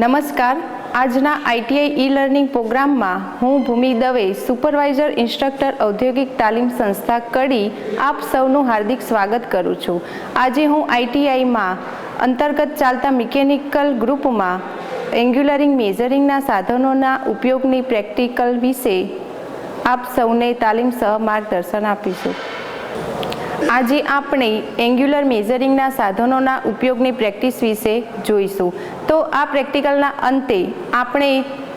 નમસ્કાર. આજના ITI e learning પ્રોગ્રામમાં હું ભૂમિ દવે, સુપરવાઇઝર, ઇન્સ્ટ્રક્ટર, ઔદ્યોગિક તાલીમ સંસ્થા કડી આપ સૌનું હાર્દિક સ્વાગત કરું છું. આજે હું આઈટીઆઈમાં અંતર્ગત ચાલતા મિકેનિકલ ગ્રુપમાં એન્ગ્યુલરિંગ મેઝરિંગના સાધનોના ઉપયોગની પ્રેક્ટિકલ વિશે આપ સૌને તાલીમ સહ માર્ગદર્શન આપીશું. આજે આપણે એન્ગ્યુલર મેઝરિંગના સાધનોના ઉપયોગની પ્રેક્ટિસ વિશે જોઈશું. તો આ પ્રેક્ટિકલના અંતે આપણે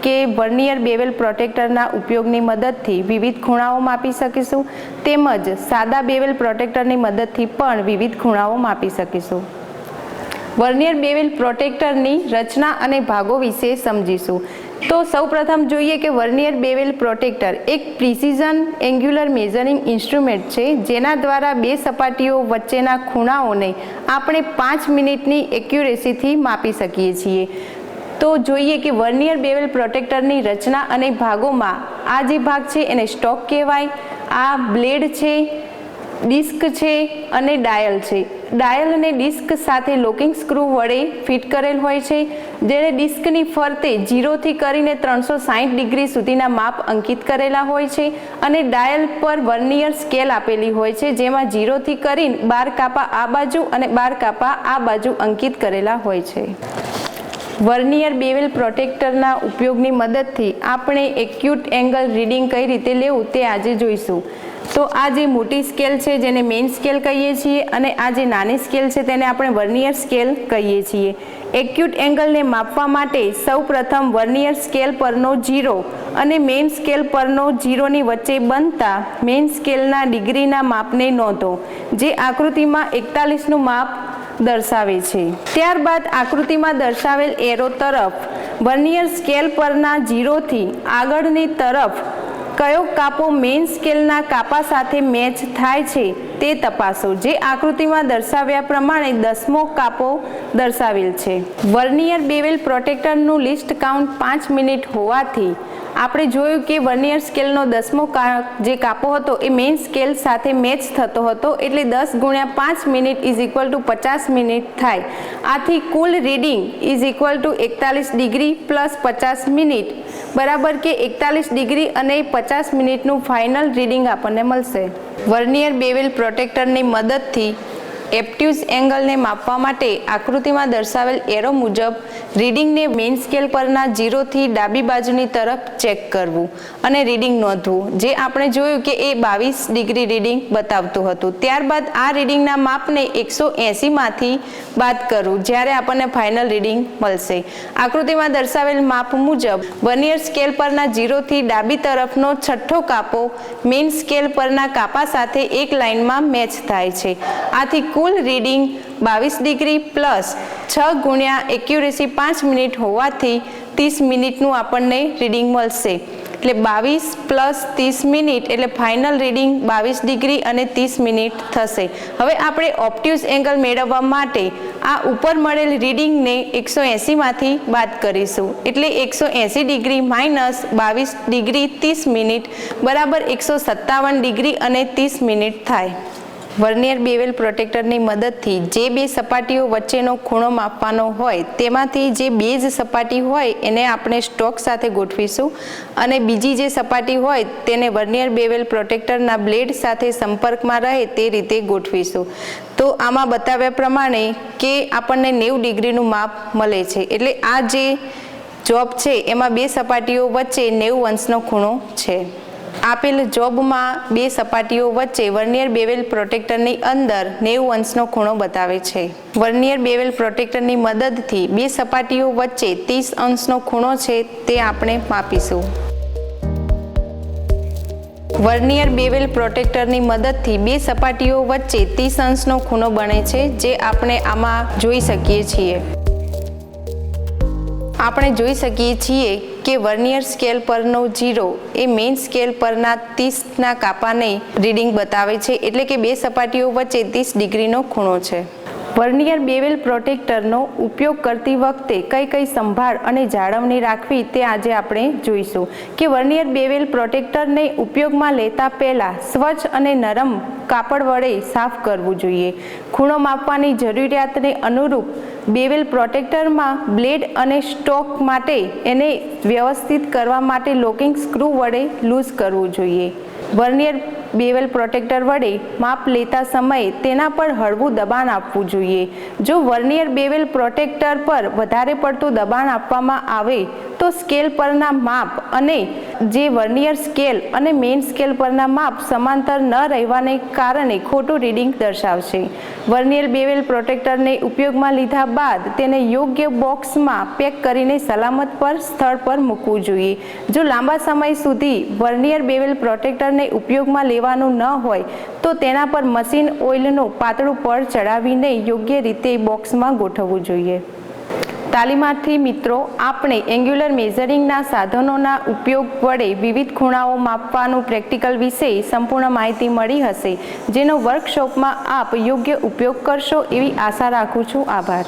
કે વર્નિયર બેવેલ પ્રોટેક્ટરના ઉપયોગની મદદથી વિવિધ ખૂણાઓ માપી શકીશું, તેમજ સાદા બેવેલ પ્રોટેક્ટરની મદદથી પણ વિવિધ ખૂણાઓ માપી શકીશું. વર્નિયર બેવેલ પ્રોટેક્ટરની રચના અને ભાગો વિશે સમજીશું. તો સૌપ્રથમ જોઈએ કે વર્નિયર બેવેલ પ્રોટેક્ટર એક પ્રિસિઝન એન્ગ્યુલર મેઝરિંગ ઇન્સ્ટ્રુમેન્ટ છે, જેના દ્વારા બે સપાટીઓ વચ્ચેના ખૂણાઓને આપણે પાંચ મિનિટની એક્યુરેસીથી માપી શકીએ છીએ. તો જોઈએ કે વર્નિયર બેવેલ પ્રોટેક્ટરની રચના અને ભાગોમાં આ જે ભાગ છે એને સ્ટોક કહેવાય, આ બ્લેડ છે, ડિસ્ક છે અને ડાયલ છે. ડાયલ અને ડિસ્ક સાથે લોકિંગ સ્ક્રૂ વડે ફિટ કરેલ હોય છે જેને ડિસ્કની ફરતે જીરોથી કરીને ત્રણસો સાહીઠ ડિગ્રી સુધીના માપ અંકિત કરેલા હોય છે અને ડાયલ પર વર્નિયર સ્કેલ આપેલી હોય છે, જેમાં જીરોથી કરીને બાર કાપા આ બાજુ અને બાર કાપા આ બાજુ અંકિત કરેલા હોય છે. વર્નિયર બેવેલ પ્રોટેક્ટરના ઉપયોગની મદદથી આપણે એક્યુટ એંગલ રીડિંગ કઈ રીતે લેવું તે આજે જોઈશું. તો આ જે મોટી સ્કેલ છે જેને મેઇન સ્કેલ કહીએ છીએ અને આ જે નાની સ્કેલ છે તેને આપણે વર્નિયર સ્કેલ કહીએ છીએ. એક્યુટ એંગલને માપવા માટે સૌ પ્રથમ વર્નિયર સ્કેલ પરનો જીરો અને મેઇન સ્કેલ પરનો જીરોની વચ્ચે બનતા મેઇન સ્કેલના ડિગ્રીના માપને નોંધો, જે આકૃતિમાં એકતાલીસનું માપ દર્શાવે છે. ત્યારબાદ આકૃતિમાં દર્શાવેલ એરો તરફ વર્નિયર સ્કેલ પરના જીરોથી આગળની તરફ કયો કાપો મેઇન સ્કેલના કાપા સાથે મેચ થાય છે? તે તપાસો જે આકૃતિમાં દર્શાવ્યા પ્રમાણે દસમો કાપો દર્શાવેલ છે. વર્નિયર બેવેલ પ્રોટેક્ટરનું લિસ્ટ કાઉન્ટ પાંચ મિનિટ હોવાથી આપણે જોયું કે વર્નિયર સ્કેલનો દસમો જે કાપો હતો એ મેઇન સ્કેલ સાથે મેચ થતો હતો એટલે દસ ગુણ્યા પાંચ મિનિટ ઇઝ ઇક્વલ ટુ પચાસ મિનિટ થાય. આથી કુલ રીડિંગ ઇઝ ઇક્વલ ટુ એકતાલીસ ડિગ્રી પ્લસ પચાસ મિનિટ. બરાબર કે એકતાલીસ ડિગ્રી અને પચાસ મિનિટનું ફાઇનલ રીડિંગ આપણને મળશે. વર્નિયર બેવેલ પ્રોટેક્ટરની મદદથી એપ્ટ્યુઝ એંગલને માપવા માટે આકૃતિમાં દર્શાવેલ એરો મુજબ રીડિંગને મેઇન સ્કેલ પરના જીરોથી ડાબી બાજુની તરફ ચેક કરવું અને રીડિંગ નોંધવું. જે આપણે જોયું કે એ બાવીસ ડિગ્રી રીડિંગ બતાવતું હતું. ત્યારબાદ આ રીડિંગના માપને એકસો એંસીમાંથી બાદ કરવું, જ્યારે આપણને ફાઇનલ રીડિંગ મળશે. આકૃતિમાં દર્શાવેલ માપ મુજબ વર્નિયર સ્કેલ પરના જીરોથી ડાબી તરફનો છઠ્ઠો કાપો મેઇન સ્કેલ પરના કાપા સાથે એક લાઇનમાં મેચ થાય છે. આથી કુલ રીડિંગ બાવીસ ડિગ્રી પ્લસ છ ગુણ્યા એક્યુરેસી પાંચ મિનિટ હોવાથી ત્રીસ મિનિટનું આપણને રીડિંગ મળશે. એટલે બાવીસ પ્લસ ત્રીસ મિનિટ, એટલે ફાઇનલ રીડિંગ બાવીસ ડિગ્રી અને ત્રીસ મિનિટ થશે. હવે આપણે ઓપ્ટ્યુઝ એંગલ મેળવવા માટે આ ઉપર મળેલ રીડિંગને એકસો એંસીમાંથી બાદ કરીશું. એટલે એકસો એંસી ડિગ્રી માઇનસ બાવીસ ડિગ્રી ત્રીસ મિનિટ, બરાબર એકસો સત્તાવન ડિગ્રી અને ત્રીસ મિનિટ થાય. વર્નિયર બેવેલ પ્રોટેક્ટરની મદદથી જે બે સપાટીઓ વચ્ચેનો ખૂણો માપવાનો હોય, તેમાંથી જે બેઝ સપાટી હોય એને આપણે સ્ટોક સાથે ગોઠવીશું અને બીજી જે સપાટી હોય તેને વર્નિયર બેવેલ પ્રોટેક્ટરના બ્લેડ સાથે સંપર્કમાં રહે તે રીતે ગોઠવીશું. તો આમાં બતાવ્યા પ્રમાણે કે આપણને નેવું ડિગ્રીનું માપ મળે છે. એટલે આ જે જોબ છે, એમાં બે સપાટીઓ વચ્ચે નેવું અંશનો ખૂણો છે. આપેલ જોબમાં બે સપાટીઓ વચ્ચે વર્નિયર બેવેલ પ્રોટેક્ટરની અંદર નેવું અંશનો ખૂણો બતાવે છે. વર્નિયર બેવેલ પ્રોટેક્ટરની મદદથી બે સપાટીઓ વચ્ચે ત્રીસ અંશનો ખૂણો છે તે આપણે માપીશું. વર્નિયર બેવેલ પ્રોટેક્ટરની મદદથી બે સપાટીઓ વચ્ચે ત્રીસ અંશનો ખૂણો બને છે જે આપણે આમાં જોઈ શકીએ છીએ. આપણે જોઈ શકીએ છીએ કે વર્નિયર સ્કેલ પરનો જીરો એ મેઇન સ્કેલ પરના ત્રીસના કાપાને રીડિંગ બતાવે છે. એટલે કે બે સપાટીઓ વચ્ચે ત્રીસ ડિગ્રીનો ખૂણો છે. વર્નિયર બેવેલ પ્રોટેક્ટરનો ઉપયોગ કરતી વખતે કઈ કઈ સંભાળ અને જાળવણી રાખવી તે આજે આપણે જોઈશું. કે વર્નિયર બેવેલ પ્રોટેક્ટરને ઉપયોગમાં લેતા પહેલાં સ્વચ્છ અને નરમ કાપડ વડે સાફ કરવું જોઈએ. ખૂણો માપવાની જરૂરિયાતને અનુરૂપ બેવેલ પ્રોટેક્ટરમાં બ્લેડ અને સ્ટોક માટે એને વ્યવસ્થિત કરવા માટે લોકિંગ સ્ક્રૂ વડે લૂઝ કરવું જોઈએ. વર્નિયર બેવેલ પ્રોટેક્ટર વડે માપ લેતા સમયે તેના પર હળવું દબાણ આપવું જોઈએ. જો વર્નિયર બેવેલ પ્રોટેક્ટર પર વધારે પડતું દબાણ આપવામાં આવે, તો સ્કેલ પરના માપ અને જે વર્નિયર સ્કેલ અને મેઇન સ્કેલ પરના માપ સમાંતર ન રહેવાને કારણે ખોટું રીડિંગ દર્શાવશે. વર્નિયર બેવેલ પ્રોટેક્ટરને ઉપયોગમાં લીધા બાદ તેને યોગ્ય બોક્સમાં પેક કરીને સલામત પર સ્થળ પર મૂકવું જોઈએ. જો લાંબા સમય સુધી વર્નિયર બેવેલ પ્રોટેક્ટરને ઉપયોગમાં લેવાનું ન હોય, તો તેના પર મશીન ઓઇલનું પાતળું પડ ચડાવીને યોગ્ય રીતે બોક્સમાં ગોઠવવું જોઈએ. તાલીમાર્થી મિત્રો, આપણે એંગ્યુલર મેઝરિંગના સાધનોના ઉપયોગ વડે વિવિધ ખૂણાઓ માપવાનું પ્રેક્ટિકલ વિશે સંપૂર્ણ માહિતી મળી હશે. જેનો વર્કશોપમાં આપ યોગ્ય ઉપયોગ કરશો એવી આશા રાખું છું. આભાર.